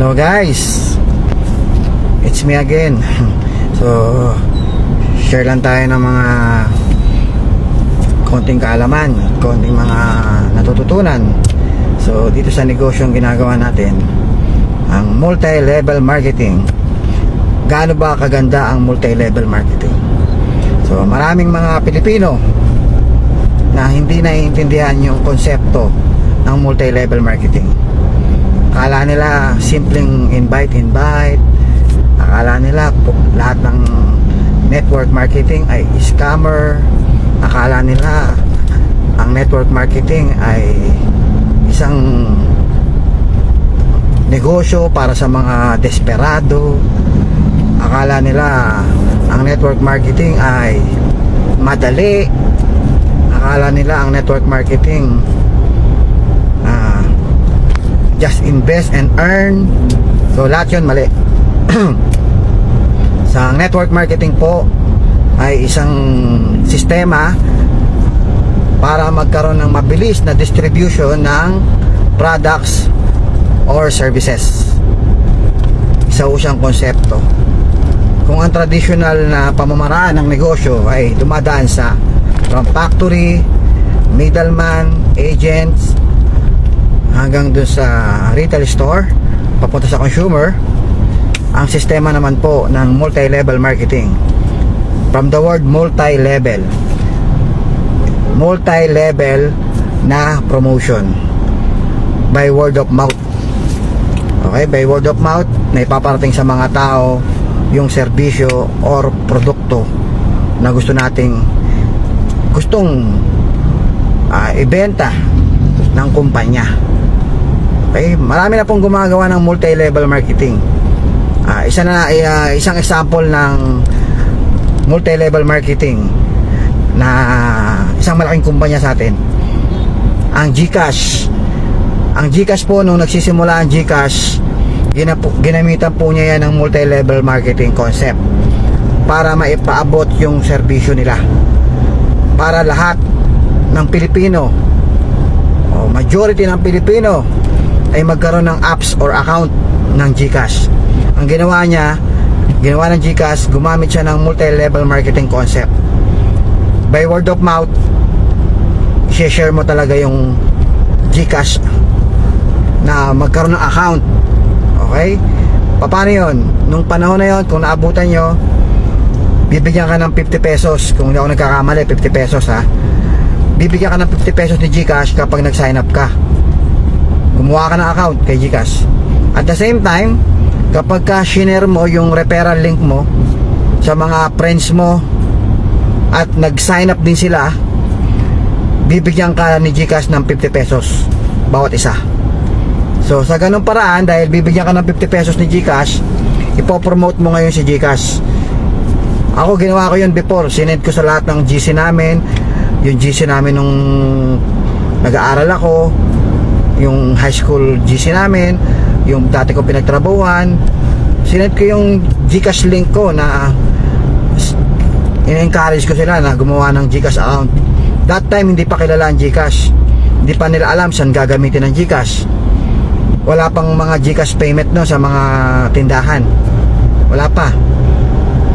Hello guys. It's me again. So Share lang tayo ng mga Konting kaalaman Konting mga natututunan. So dito sa negosyo ang ginagawa natin Ang multi-level marketing. Gaano ba kaganda ang multi-level marketing? So maraming mga Pilipino Na hindi naiintindihan yung konsepto Ng multi-level marketing Akala nila simpleng invite-invite. Akala nila lahat ng network marketing ay scammer. Akala nila ang network marketing ay isang negosyo para sa mga desperado. Akala nila ang network marketing ay madali. Akala nila ang network marketing just invest and earn. So lahat yun mali. sa network marketing po ay isang sistema para magkaroon ng mabilis na distribution ng products or services. Isa po siyang konsepto. Kung ang traditional na pamamaraan ng negosyo ay dumadaan sa from factory, middleman, agents, hanggang dun sa retail store papunta sa consumer ang sistema naman po ng multi-level marketing. From the word multi-level multi-level na promotion by word of mouth. Okay by word of mouth na ipaparating sa mga tao yung serbisyo or produkto na gusto nating gustong ah, ibenta ng kumpanya Okay, marami na pong gumagawa ng multi-level marketing. Ah, isa na ah, isang example ng multi-level marketing na isang malaking kumpanya sa atin. Ang GCash. Ang GCash po nung nagsisimula ang GCash, ginapo, ginamitan po niya yan ng multi-level marketing concept para maipaabot yung serbisyo nila. Para lahat ng Pilipino o majority ng Pilipino ay magkaroon ng apps or account ng GCash. Ang ginawa niya, ginawa ng GCash, gumamit siya ng multi-level marketing concept. By word of mouth, share mo talaga yung GCash na magkaroon ng account. Okay? Paano yon? Nung panahon na yon, kung naabutan nyo, bibigyan ka ng 50 pesos. Kung hindi ako nagkakamali, 50 pesos ha. Bibigyan ka ng 50 pesos ni GCash kapag nag-sign up ka gumawa ka ng account kay Gcash. At the same time kapag ka share mo yung referral link mo sa mga friends mo at nag-sign up din sila bibigyan ka ni Gcash ng 50 pesos bawat isa. So sa ganung paraan dahil bibigyan ka ng 50 pesos ni Gcash ipopromote mo ngayon si Gcash. Ako ginawa ko yun before. Sinend ko sa lahat ng GC namin. Yung GC namin nung nag-aaral ako yung high school GC namin, yung dati ko pinagtrabahuan, sinend ko yung Gcash link ko na in-encourage ko sila na gumawa ng Gcash account. That time hindi pa kilala ang Gcash. Hindi pa nila alam saan gagamitin ang Gcash. Wala pang mga Gcash payment no sa mga tindahan. Wala pa.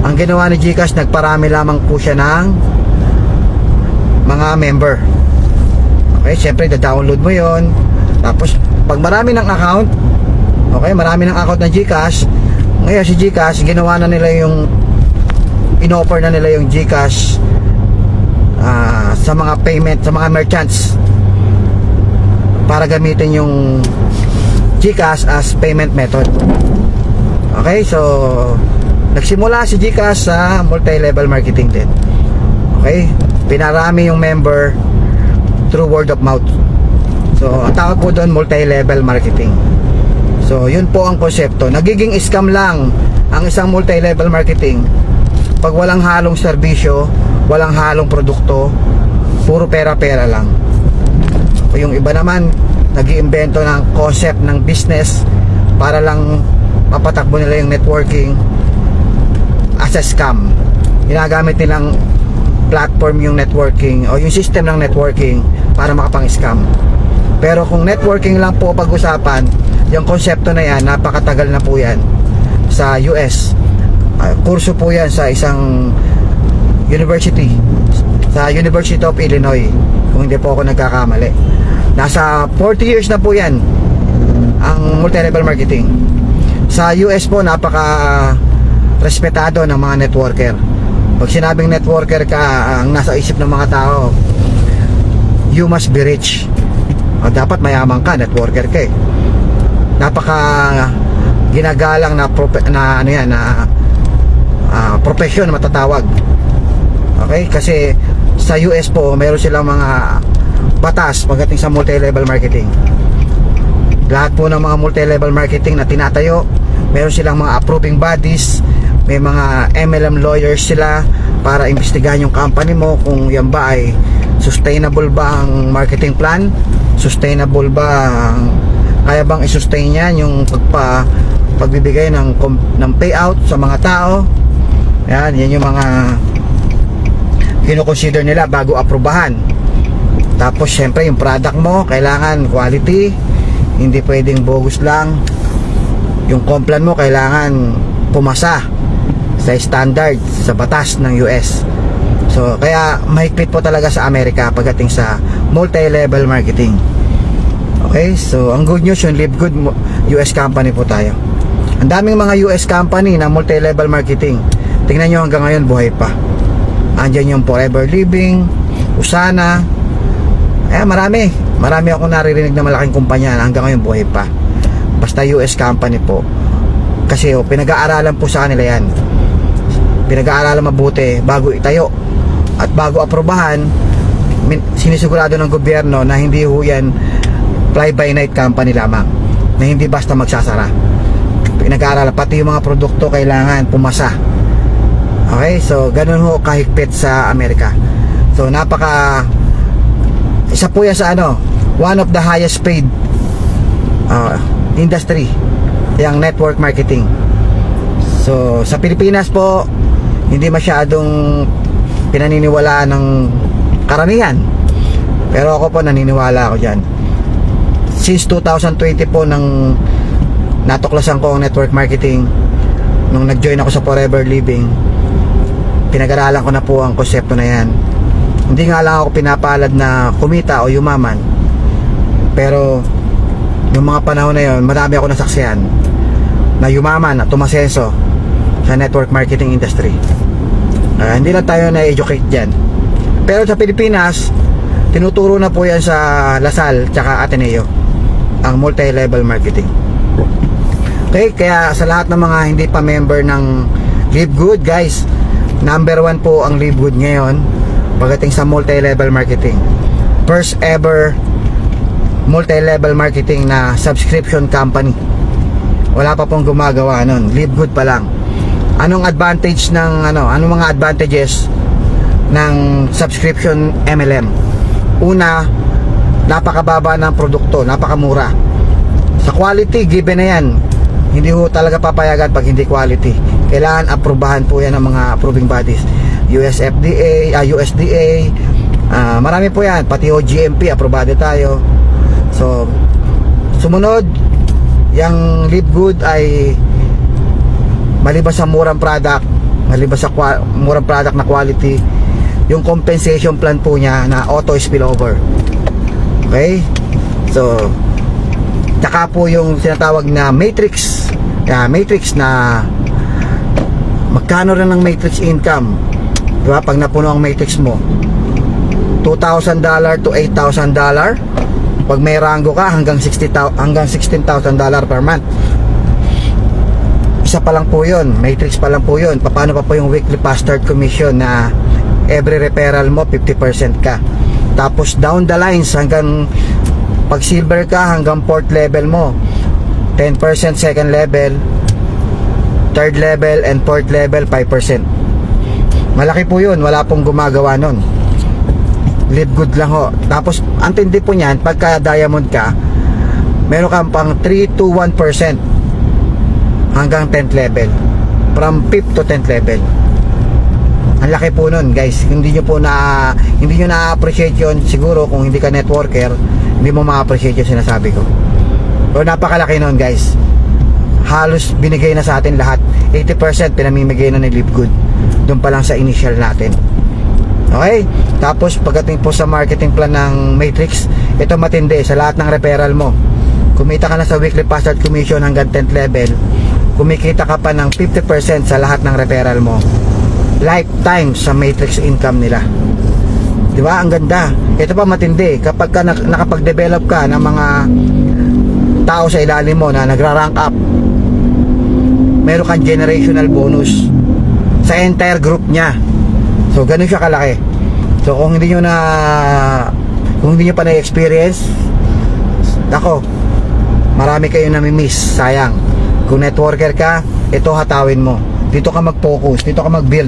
Ang ginawa ni Gcash, nagparami lamang po siya ng mga member. Okay, syempre, da-download mo yon tapos, pag marami ng account, okay, marami ng account ng GCash, ngayon si GCash, ginawa na nila yung inoffer na nila yung GCash uh, sa mga payment, sa mga merchants para gamitin yung GCash as payment method. Okay, so nagsimula si GCash sa multi-level marketing din. Okay, pinarami yung member through word of mouth. So, ang tawag po doon multi-level marketing. So, yun po ang konsepto. Nagiging scam lang ang isang multi-level marketing pag walang halong serbisyo, walang halong produkto, puro pera-pera lang. O yung iba naman, nag iimbento ng concept ng business para lang mapatakbo nila yung networking as a scam. Ginagamit nilang platform yung networking o yung system ng networking para makapang-scam. Pero kung networking lang po pag-usapan, yung konsepto na yan, napakatagal na po yan sa US. Ah, kurso po yan sa isang university sa University of Illinois kung hindi po ako nagkakamali. Nasa 40 years na po yan ang multi-level marketing. Sa US po, napaka respetado ng mga networker. Pag sinabing networker ka, ang nasa isip ng mga tao, you must be rich. O, dapat mayaman ka, networker ka eh. Napaka ginagalang na, prope- na ano yan, na ah, profession matatawag. Okay? Kasi sa US po, meron silang mga batas pagdating sa multi-level marketing. Lahat po ng mga multi-level marketing na tinatayo, meron silang mga approving bodies, may mga MLM lawyers sila para imbestigahan yung company mo kung yan ba ay sustainable ba ang marketing plan, sustainable ba kaya bang i-sustain yan yung pagpa pagbibigay ng ng payout sa mga tao. Yan, yan yung mga kino-consider nila bago aprobahan. Tapos syempre yung product mo kailangan quality, hindi pwedeng bogus lang. Yung complan mo kailangan pumasa sa standard sa batas ng US. So kaya mahigpit po talaga sa Amerika pagdating sa multi-level marketing. Okay, so ang good news yung Live Good US company po tayo. Ang daming mga US company na multi-level marketing. Tingnan nyo hanggang ngayon buhay pa. Andyan yung Forever Living, Usana. Eh, marami. Marami ako naririnig na malaking kumpanya na hanggang ngayon buhay pa. Basta US company po. Kasi oh, pinag-aaralan po sa kanila yan. Pinag-aaralan mabuti bago itayo. At bago aprobahan, sinisigurado ng gobyerno na hindi ho yan fly-by-night company lamang. Na hindi basta magsasara. Pinag-aaralan. Pati yung mga produkto kailangan pumasa. Okay, so ganun ho kahigpit sa Amerika. So napaka isa po yan sa ano, one of the highest paid uh, industry, yung network marketing. So sa Pilipinas po, hindi masyadong pinaniniwalaan ng karamihan. Pero ako po naniniwala ako diyan. Since 2020 po nang natuklasan ko ang network marketing nung nag-join ako sa Forever Living pinag-aralan ko na po ang konsepto na yan. Hindi nga lang ako pinapalad na kumita o yumaman pero yung mga panahon na yon marami ako nasaksihan na yumaman at tumasenso sa network marketing industry. Ah, hindi lang tayo na-educate dyan. Pero sa Pilipinas tinuturo na po yan sa Lasal tsaka Ateneo ang multi-level marketing. Okay kaya sa lahat ng mga hindi pa member ng Live Good guys number one po ang Live Good ngayon pagdating sa multi-level marketing. First ever multi-level marketing na subscription company. Wala pa pong gumagawa nun. Live Good pa lang. Anong advantage ng ano anong mga advantages ng subscription MLM una napakababa ng produkto napakamura. Sa quality given na yan. Hindi ho talaga papayagan pag hindi quality. Kailangan aprobahan po yan ng mga approving bodies. US FDA, ah, USDA ah, marami po yan. Pati ho GMP aprobado tayo. So sumunod yung Live Good ay malibas sa murang product malibas sa murang product na quality yung compensation plan po niya na auto spillover okay so Tsaka po yung tinatawag na matrix. Yeah, matrix na magkano rin ng matrix income. Di ba? Pag napuno ang matrix mo, $2,000 to $8,000. Pag may rango ka, hanggang 60,000 hanggang $16,000 per month. Isa pa lang po yun. Matrix pa lang po yun. Paano pa po yung weekly start commission na every referral mo, 50% ka. Tapos down the lines hanggang pag silver ka hanggang fourth level mo. 10% second level third level and fourth level 5% malaki po yun. Wala pong gumagawa nun. Live good lang ho. Tapos ang tindi po niyan pagka diamond ka meron kang pang 3 to 1% hanggang 10th level. From 5th to 10th level ang laki po nun guys hindi nyo po na hindi nyo na-appreciate yun siguro kung hindi ka networker hindi mo ma-appreciate yung sinasabi ko O napakalaki nun guys. Halos binigay na sa atin lahat. 80% pinamimigay na ni Live Good. Doon pa lang sa initial natin. Okay? Tapos pagdating po sa marketing plan ng Matrix, ito matindi sa lahat ng referral mo. Kumita ka na sa weekly password commission hanggang 10th level. Kumikita ka pa ng 50% sa lahat ng referral mo. Lifetime sa Matrix income nila. Di ba? Ang ganda. Ito pa matindi. Kapag ka nak- nakapag-develop ka ng mga tao sa ilalim mo na nagra-rank up, meron kang generational bonus sa entire group niya. So, ganun siya kalaki. So, kung hindi nyo na kung hindi nyo pa na-experience, nako, marami kayo nami-miss. Sayang. Kung networker ka, ito hatawin mo. Dito ka mag-focus. Dito ka mag-build.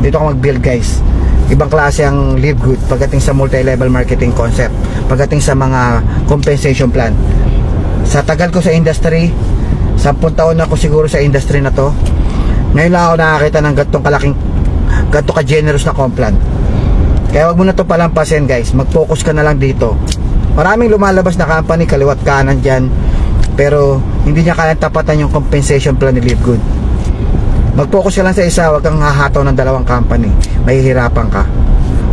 Dito ka mag-build, guys. Ibang klase ang live good pagdating sa multi-level marketing concept. Pagdating sa mga compensation plan. Sa tagal ko sa industry, 10 taon na ako siguro sa industry na to. Ngayon lang ako nakakita ng gantong kalaking ganto ka generous na complan. Kaya wag mo na to palampasin guys. Mag-focus ka na lang dito. Maraming lumalabas na company kaliwat kanan diyan. Pero hindi niya kayang tapatan yung compensation plan ni Live Good. Mag-focus ka lang sa isa, wag kang hahataw ng dalawang company. Mahihirapan ka.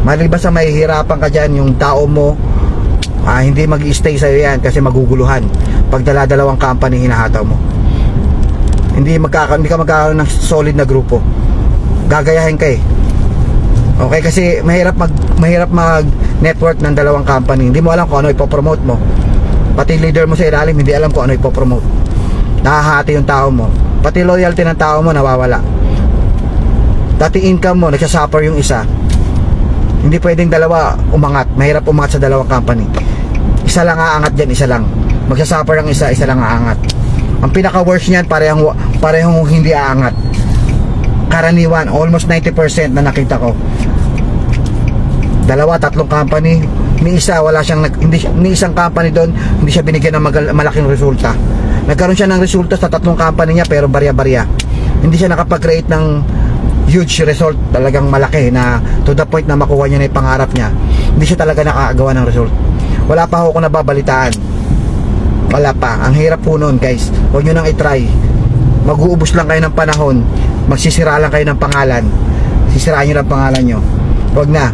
Maliban sa mahihirapan ka dyan, yung tao mo, ah, hindi mag stay sa'yo yan kasi maguguluhan. Pag dala-dalawang company hinahataw mo. Hindi, magkaka hindi ka magkakaroon ng solid na grupo. Gagayahin ka eh. Okay, kasi mahirap mag mahirap mag network ng dalawang company. Hindi mo alam kung ano ipopromote mo. Pati leader mo sa ilalim, hindi alam kung ano ipopromote. Nahahati yung tao mo. Pati loyalty ng tao mo nawawala. Dati income mo, nagsasuffer yung isa. Hindi pwedeng dalawa umangat. Mahirap umangat sa dalawang company. Isa lang aangat dyan, isa lang. Magsasuffer ang isa, isa lang aangat. Ang pinaka-worst niyan, parehong, parehong hindi aangat. Karaniwan, almost 90% na nakita ko. Dalawa, tatlong company. Ni isa, wala siyang, siya- ni isang company doon, hindi siya binigyan ng malaking resulta. Nagkaroon siya ng resulta sa tatlong company niya, pero barya-barya. Hindi siya nakapag-create ng huge result, talagang malaki na to the point na makuha niya na yung pangarap niya. Hindi siya talaga nakakagawa ng result. Wala pa ako nababalitaan. Wala pa. Ang hirap po nun, guys. Huwag nyo nang itry. Mag-uubos lang kayo ng panahon. Magsisira lang kayo ng pangalan. Sisiraan nyo ng pangalan nyo. Huwag na.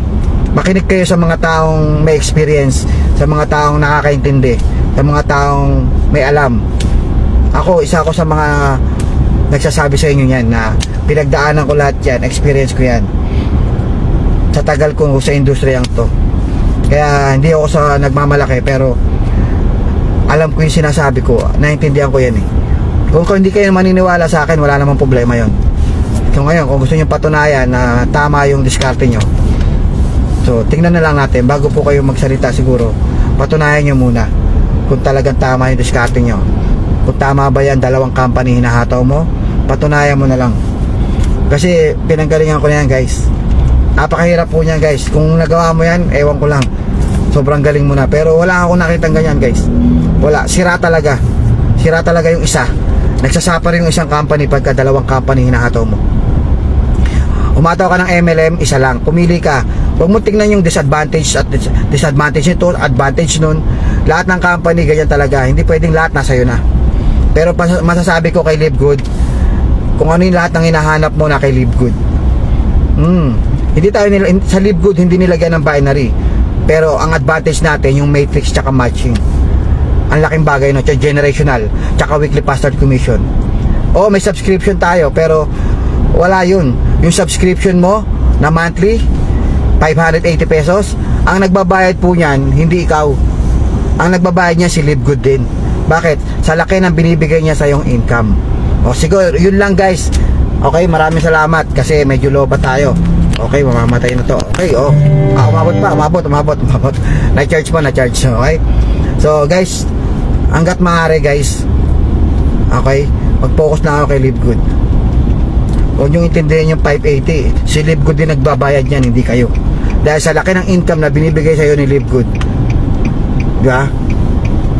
Makinig kayo sa mga taong may experience, sa mga taong nakakaintindi, sa mga taong may alam. Ako, isa ako sa mga nagsasabi sa inyo yan na pinagdaanan ko lahat yan, experience ko yan. Sa tagal ko sa industriyang to. Kaya hindi ako sa nagmamalaki pero alam ko yung sinasabi ko, naiintindihan ko yan eh. Kung, kung hindi kayo maniniwala sa akin, wala namang problema yon. So ngayon, kung gusto nyo patunayan na tama yung diskarte nyo, so tingnan na lang natin, bago po kayo magsalita siguro, patunayan nyo muna kung talagang tama yung diskarte nyo. Kung tama ba yan, dalawang company hinahataw mo, patunayan mo na lang. Kasi pinanggalingan ko na yan guys. Napakahirap po niyan guys. Kung nagawa mo yan, ewan ko lang. Sobrang galing mo na. Pero wala akong nakitang ganyan guys. Wala. Sira talaga. Sira talaga yung isa. Nagsasapa rin yung isang company pagka dalawang company hinahataw mo. Umataw ka ng MLM, isa lang. Pumili ka. Huwag mo tingnan yung disadvantage at dis- disadvantage nito, advantage nun. Lahat ng company, ganyan talaga. Hindi pwedeng lahat nasa iyo na. Pero masasabi ko kay Live Good, kung ano yung lahat ng hinahanap mo na kay Live Good. Hmm. Hindi tayo nila, sa Live Good, hindi nilagyan ng binary. Pero ang advantage natin, yung matrix tsaka matching. Ang laking bagay no, tsaka generational, tsaka weekly password commission. Oo, may subscription tayo, pero wala yun. Yung subscription mo na monthly, 580 pesos, ang nagbabayad po niyan, hindi ikaw. Ang nagbabayad niya si Live Good din. Bakit? Sa laki ng binibigay niya sa yung income. O siguro, yun lang guys. Okay, maraming salamat kasi medyo low pa tayo. Okay, mamamatay na to. Okay, oh. Ah, umabot pa, umabot, umabot, umabot. Na-charge pa, na-charge. Okay? So, guys, hanggat maaari guys, okay, mag-focus na ako kay Live Good. Huwag niyong intindihin yung 580. Si Live Good din nagbabayad niyan, hindi kayo. Dahil sa laki ng income na binibigay sa'yo ni Live Good. Di ba?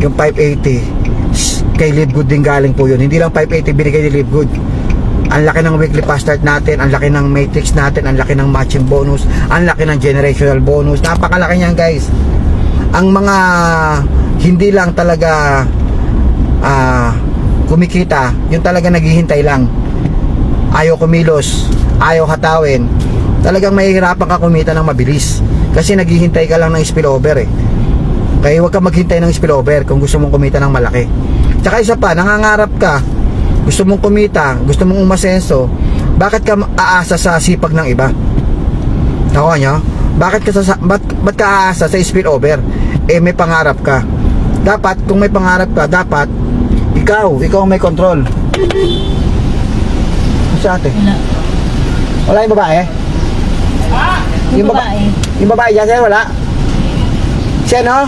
Yung 580, s- kay Live Good din galing po yun. Hindi lang 580 binigay ni Live Good. Ang laki ng weekly pass start natin, ang laki ng matrix natin, ang laki ng matching bonus, ang laki ng generational bonus. Napakalaki niyan guys. Ang mga hindi lang talaga kumikita, yung talaga naghihintay lang. Ayaw kumilos, ayaw hatawin. Talagang mahihirapan ka kumita ng mabilis. Kasi naghihintay ka lang ng spillover eh. Kaya huwag ka maghintay ng spillover kung gusto mong kumita ng malaki. Tsaka isa pa, nangangarap ka, gusto mong kumita, gusto mong umasenso, bakit ka aasa sa sipag ng iba? Nakuha nyo? Bakit ka, sa, ba't, ba't ka aasa sa spillover? Eh, may pangarap ka. Dapat, kung may pangarap ka, dapat, ikaw, ikaw may control. Sa ate? Wala. Wala yung babae? Yung baba- babae. Yung babae dyan, sir, wala? Siya, no?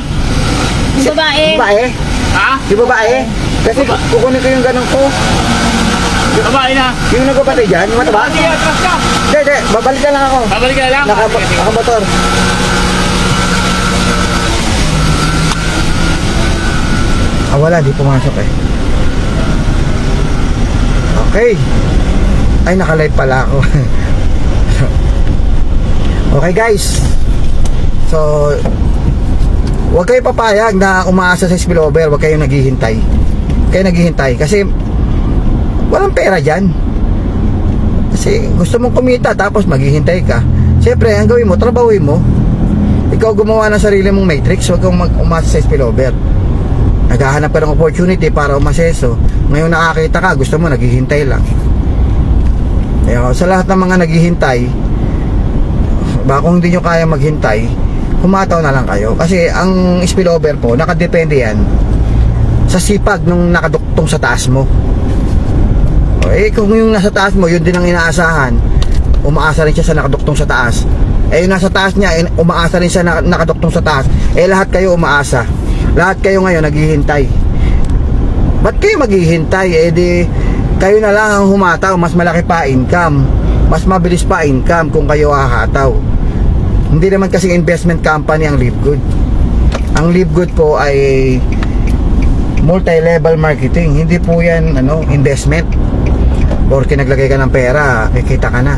Yung babae. Yung babae? Ha? Yung babae? Kasi kukunin ko yung ganun ko. Babae na. Yung nagpapatay dyan, yung mataba? Sige, atras ka. Hindi, hindi, babalik lang ako. Babalik ka na lang. Naka, Sige, sige. nakamotor. Ah, wala, di pumasok eh. Okay. Ay, nakalive pala ako. okay guys. So, huwag kayo papayag na umaasa sa spillover, huwag kayong naghihintay. Kayo naghihintay kasi walang pera dyan. Kasi gusto mong kumita tapos maghihintay ka. Siyempre, ang gawin mo, trabahuin mo. Ikaw gumawa ng sarili mong matrix, huwag kang mag umasa sa spillover. Naghahanap ka ng opportunity para umaseso. Ngayon nakakita ka, gusto mo, naghihintay lang. Kaya sa lahat ng mga naghihintay, baka kung hindi nyo kaya maghintay, humataw na lang kayo. Kasi ang spillover po, nakadepende yan sa sipag nung nakaduktong sa taas mo. O, eh, kung yung nasa taas mo, yun din ang inaasahan, umaasa rin siya sa nakaduktong sa taas. Eh, yung nasa taas niya, eh, umaasa rin siya na nakaduktong sa taas. Eh, lahat kayo umaasa. Lahat kayo ngayon naghihintay. Ba't kayo maghihintay? Eh, di, kayo na lang ang humataw, mas malaki pa income. Mas mabilis pa income kung kayo hahataw. Hindi naman kasi investment company ang Live Good. Ang Live Good po ay multi-level marketing. Hindi po yan ano, investment. Porque naglagay ka ng pera, kikita ka na.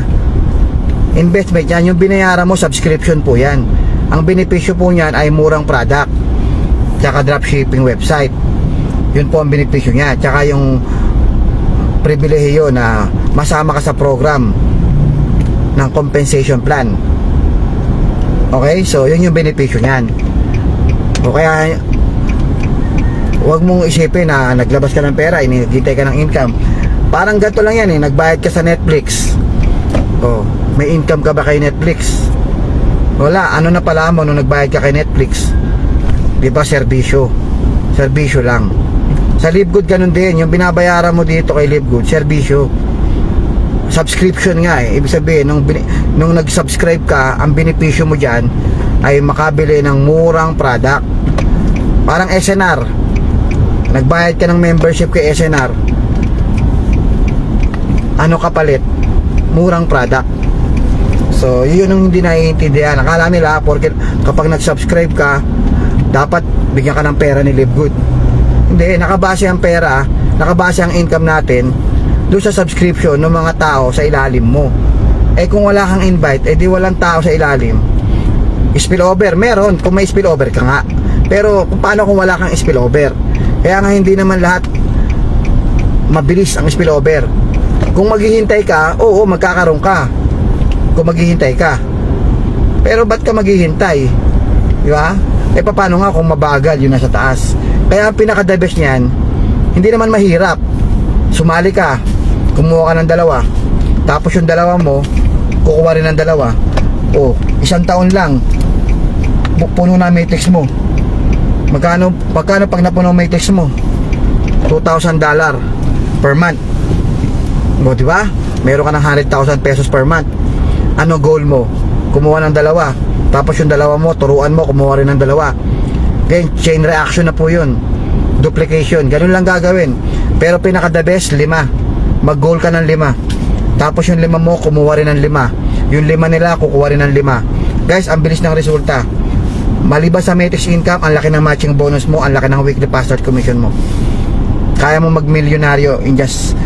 Investment yan, yung binayaran mo, subscription po yan. Ang benepisyo po niyan ay murang product. Tsaka dropshipping website. Yun po ang benepisyo niya. Tsaka yung pribilehiyo na masama ka sa program ng compensation plan. Okay? So, yun yung benepisyo niyan. O kaya, huwag mong isipin na naglabas ka ng pera, inigitay ka ng income. Parang ganito lang yan eh, nagbayad ka sa Netflix. Oh, may income ka ba kay Netflix? Wala, ano na pala mo nung nagbayad ka kay Netflix? Di ba, serbisyo? Serbisyo lang. Sa Livegood ganun din, yung binabayaran mo dito kay Livegood, serbisyo. Subscription nga eh. Ibig sabihin, nung, nung nag-subscribe ka, ang benepisyo mo dyan ay makabili ng murang product. Parang SNR. Nagbayad ka ng membership kay SNR. Ano kapalit? Murang product. So, yun ang hindi naiintindihan. Akala nila, porque kapag nag-subscribe ka, dapat bigyan ka ng pera ni Livegood. Hindi, nakabase ang pera, nakabase ang income natin doon sa subscription ng mga tao sa ilalim mo. Eh kung wala kang invite, eh di walang tao sa ilalim. Spillover, meron kung may spillover ka nga. Pero kung paano kung wala kang spillover? Kaya nga hindi naman lahat mabilis ang spillover. Kung maghihintay ka, oo, magkakaroon ka. Kung maghihintay ka. Pero ba't ka maghihintay? Di ba? Eh paano nga kung mabagal yun nasa taas? Kaya ang pinaka-the best niyan, hindi naman mahirap. Sumali ka, kumuha ka ng dalawa. Tapos yung dalawa mo, kukuha rin ng dalawa. O, isang taon lang, pu- puno na matrix mo. Magkano, magkano pag napuno matrix mo? $2,000 dollar per month. O, di ba? Meron ka ng 100,000 pesos per month. Ano goal mo? Kumuha ng dalawa. Tapos yung dalawa mo, turuan mo, kumuha rin ng dalawa. Then, chain reaction na po yun. Duplication. Ganun lang gagawin. Pero pinaka the best, lima. Mag-goal ka ng lima. Tapos yung lima mo, kumuha rin ng lima. Yung lima nila, kukuha rin ng lima. Guys, ang bilis ng resulta. Maliban sa matrix income, ang laki ng matching bonus mo, ang laki ng weekly password commission mo. Kaya mo mag-milyonaryo in just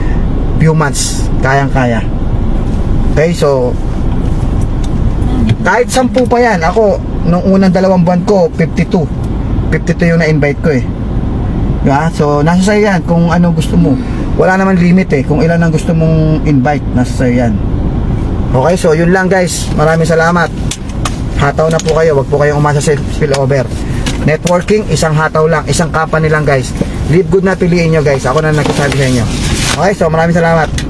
few months. Kayang-kaya. Okay, so kahit sampu pa yan, ako, nung unang dalawang buwan ko, 52. 52 yung na-invite ko eh. Diba? So, nasa sa'yo yan kung ano gusto mo. Wala naman limit eh. Kung ilan ang gusto mong invite, nasa sa'yo yan. Okay, so yun lang guys. Maraming salamat. Hataw na po kayo. Huwag po kayong umasa sa spillover. Networking, isang hataw lang. Isang company lang guys. Live good na piliin nyo guys. Ako na nagsasabi sa inyo. Okay, so maraming salamat.